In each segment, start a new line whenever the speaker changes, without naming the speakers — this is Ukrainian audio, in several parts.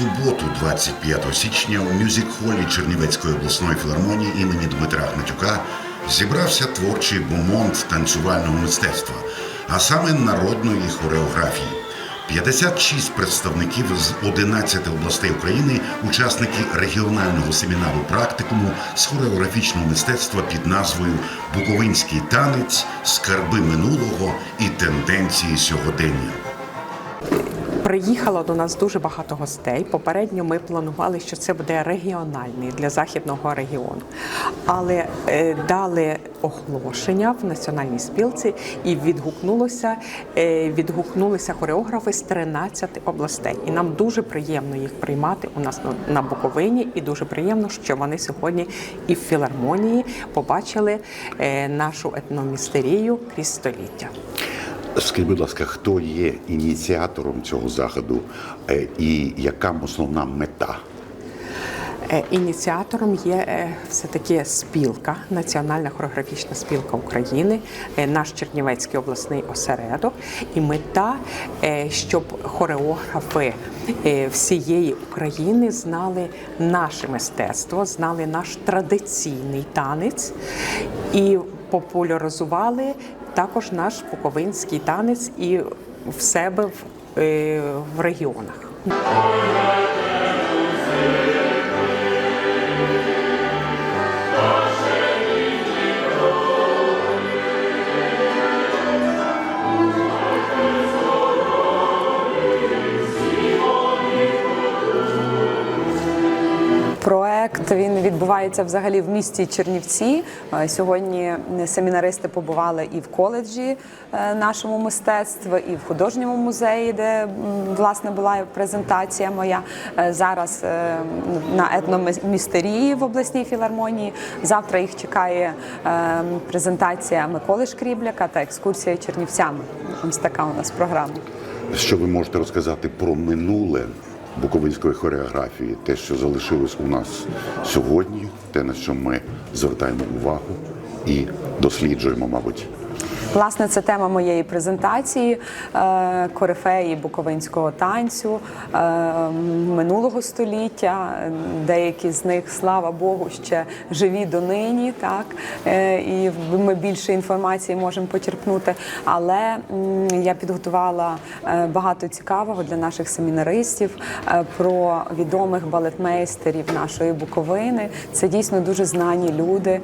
суботу, 25 січня, у мюзик-холі Чернівецької обласної філармонії імені Дмитра Гнатюка зібрався творчий бомонд танцювального мистецтва, а саме народної хореографії. 56 представників з 11 областей України, учасники регіонального семінару практикуму з хореографічного мистецтва під назвою Буковинський танець, скарби минулого і тенденції сьогодення.
Приїхало до нас дуже багато гостей. Попередньо ми планували, що це буде регіональний для західного регіону, але е, дали оголошення в національній спілці і відгукнулося, е, відгукнулися хореографи з 13 областей. І нам дуже приємно їх приймати у нас на, на Буковині, і дуже приємно, що вони сьогодні і в філармонії побачили е, нашу етномістерію крізь століття.
Скажіть, будь ласка, хто є ініціатором цього заходу е, і яка основна мета?
Е, Ініціатором є е, все-таки спілка, Національна хореографічна спілка України, наш Чернівецький обласний осередок. І мета, щоб хореографи всієї України знали наше мистецтво, знали наш традиційний танець і популяризували також наш буковинський танець і в себе в, е, в регіонах.
Відбувається взагалі в місті Чернівці. Е, Сьогодні семінаристи побували і в коледжі е, нашому мистецтва, і в художньому музеї, де власне була презентація моя. Е, Зараз е, на етномістерії в обласній філармонії. Завтра їх чекає е, презентація Миколи Шкрібляка та екскурсія Чернівцями. Ось така у нас програма.
Що ви можете розказати про минуле буковинської хореографії, те, що залишилось у нас сьогодні, те, на що ми звертаємо увагу і досліджуємо, мабуть.
Власне, це тема моєї презентації е, корифеї буковинського танцю е, минулого століття. Деякі з них, слава Богу, ще живі донині, так Е, і ми більше інформації можемо почерпнути. Але я підготувала багато цікавого для наших семінаристів про відомих балетмейстерів нашої Буковини. Це дійсно дуже знані люди.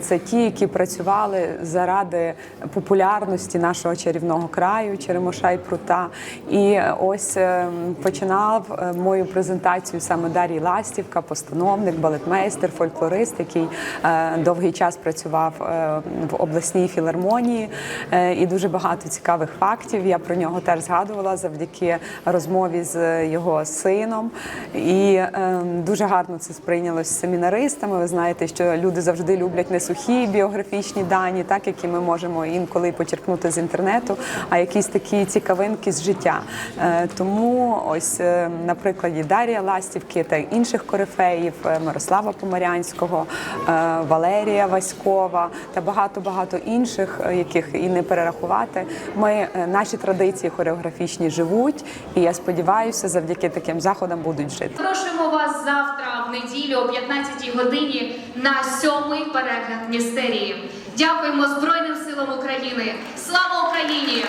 Це ті, які працювали заради популярності нашого чарівного краю, Черемоша і Прута. І ось е, починав е, мою презентацію саме Дарій Ластівка, постановник, балетмейстер, фольклорист, який е, довгий час працював е, в обласній філармонії. Е, І дуже багато цікавих фактів. Я про нього теж згадувала завдяки розмові з його сином. І е, дуже гарно це сприйнялось з семінаристами. Ви знаєте, що люди завжди люблять не сухі біографічні дані, так які ми можемо інколи почерпнути з інтернету, а якісь такі цікавинки з життя. Е, Тому ось е, на Дарія Ластівки та інших корифеїв е, Мирослава Поморянського, е, Валерія Васькова та багато багато інших, яких і не перерахувати. Ми наші традиції хореографічні живуть, і я сподіваюся, завдяки таким заходам будуть жити.
Запрошуємо вас завтра в неділю о 15 годині на сьомий перегляд містерії. Дякуємо Збройним силам України. Слава Україні!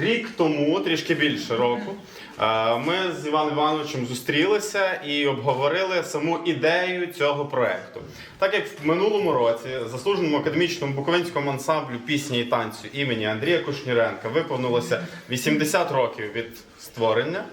Рік тому, трішки більше року, е, ми з Іваном Івановичем зустрілися і обговорили саму ідею цього проекту. Так як в минулому році заслуженому академічному буковинському ансамблю пісні і танцю імені Андрія Кушніренка виповнилося 80 років від створення.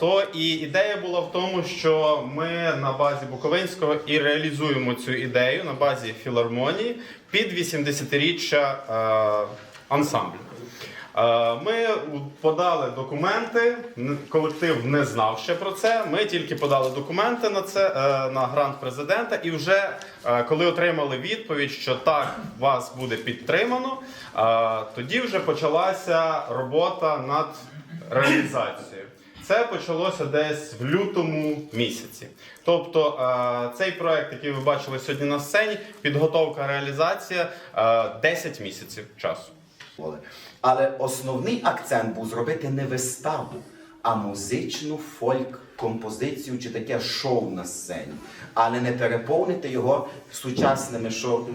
То і ідея була в тому, що ми на базі Буковинського і реалізуємо цю ідею на базі філармонії під 80-річчя е, ансамблю. Е, Ми подали документи. Колектив не знав ще про це. Ми тільки подали документи на це е, на грант президента. І вже е, коли отримали відповідь, що так вас буде підтримано, тоді вже почалася робота над реалізацією. Це почалося десь в лютому місяці. Тобто цей проект, який ви бачили сьогодні на сцені, підготовка, реалізація е, 10 місяців часу.
Але основний акцент був зробити не виставу, а музичну фольк-композицію чи таке шоу на сцені, але не переповнити його сучасними шоу,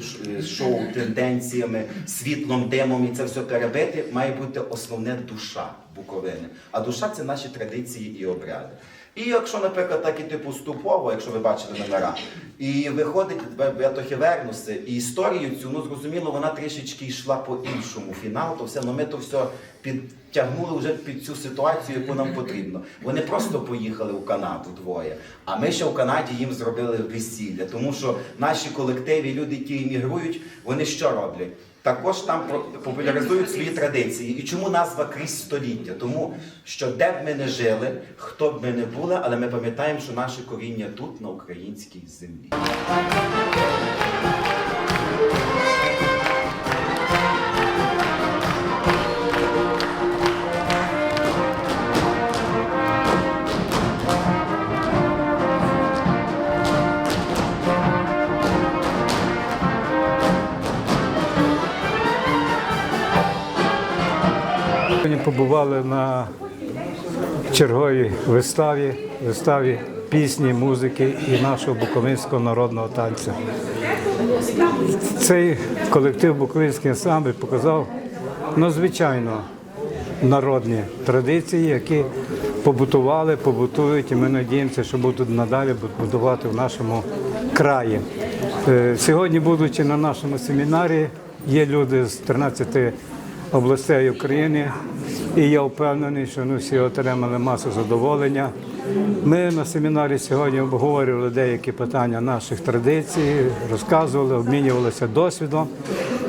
шоу тенденціями, світлом, димом і це все перебити. Має бути основне душа Буковини. А душа це наші традиції і обряди. І якщо, наприклад, так іти поступово, якщо ви бачили номера, і виходить, я вернуся, і історію цю, ну зрозуміло, вона трішечки йшла по іншому фінал, то все, ну ми то все підтягнули вже під цю ситуацію, яку нам потрібно. Вони просто поїхали в Канаду двоє, а ми ще в Канаді їм зробили весілля, тому що наші колективи, люди, які іммігрують, вони що роблять? Також там популяризують свої традиції. І чому назва крізь століття? Тому що де б ми не жили, хто б ми не були, але ми пам'ятаємо, що наше коріння тут, на українській землі.
Побували на черговій виставі, виставі пісні, музики і нашого буковинського народного танцю. Цей колектив Буковинський ансамбль показав надзвичайно народні традиції, які побутували, побутують, і ми надіємося, що будуть надалі будувати в нашому краї. Е, Сьогодні, будучи на нашому семінарі, є люди з 13 областей України, і я впевнений, що вони всі отримали масу задоволення. Ми на семінарі сьогодні обговорювали деякі питання наших традицій, розказували, обмінювалися досвідом.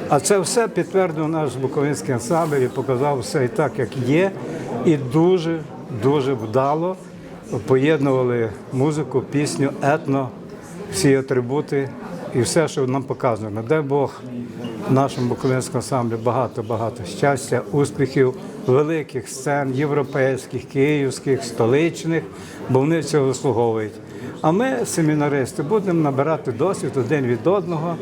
А це все підтвердив наш Буковинський ансамбль і показав все і так, як є, і дуже, дуже вдало поєднували музику, пісню, етно, всі атрибути і все, що нам показано. Дай Бог нашому Буковинському ансамблі багато-багато щастя, успіхів, великих сцен, європейських, київських, столичних, бо вони цього заслуговують. А ми, семінаристи, будемо набирати досвід один від одного,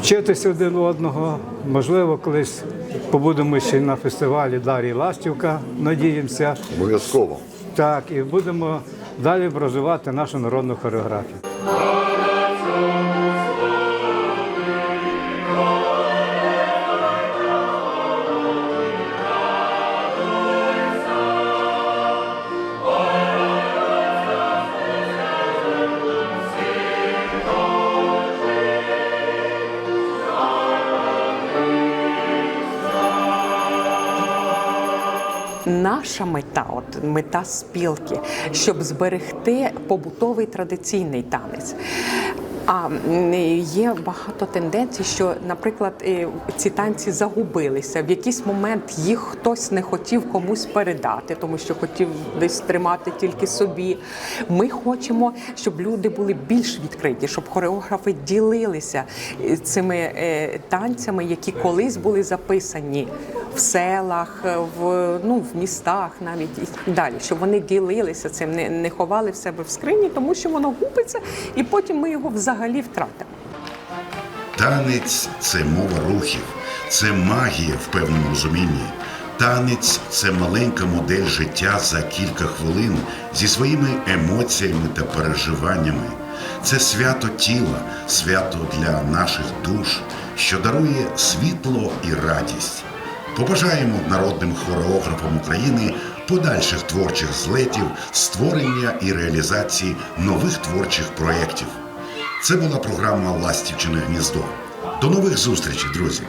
вчитися один одного. Можливо, колись побудемо ще на фестивалі Дар'ї Ластівка, надіємося.
Обов'язково.
Так, і будемо далі розвивати нашу народну хореографію.
Наша мета, от мета спілки, щоб зберегти побутовий традиційний танець. А є багато тенденцій, що, наприклад, е, ці танці загубилися. В якийсь момент їх хтось не хотів комусь передати, тому що хотів десь тримати тільки собі. Ми хочемо, щоб люди були більш відкриті, щоб хореографи ділилися е, цими е, танцями, які колись були записані в селах, в, ну, в містах навіть і далі, щоб вони ділилися цим, не, не ховали в себе в скрині, тому що воно губиться, і потім ми його взагалі втратимо.
Танець це мова рухів, це магія в певному розумінні. Танець це маленька модель життя за кілька хвилин зі своїми емоціями та переживаннями. Це свято тіла, свято для наших душ, що дарує світло і радість. Побажаємо народним хореографам України подальших творчих злетів, створення і реалізації нових творчих проєктів. Це була програма Ластівчине гніздо. До нових зустрічей, друзі!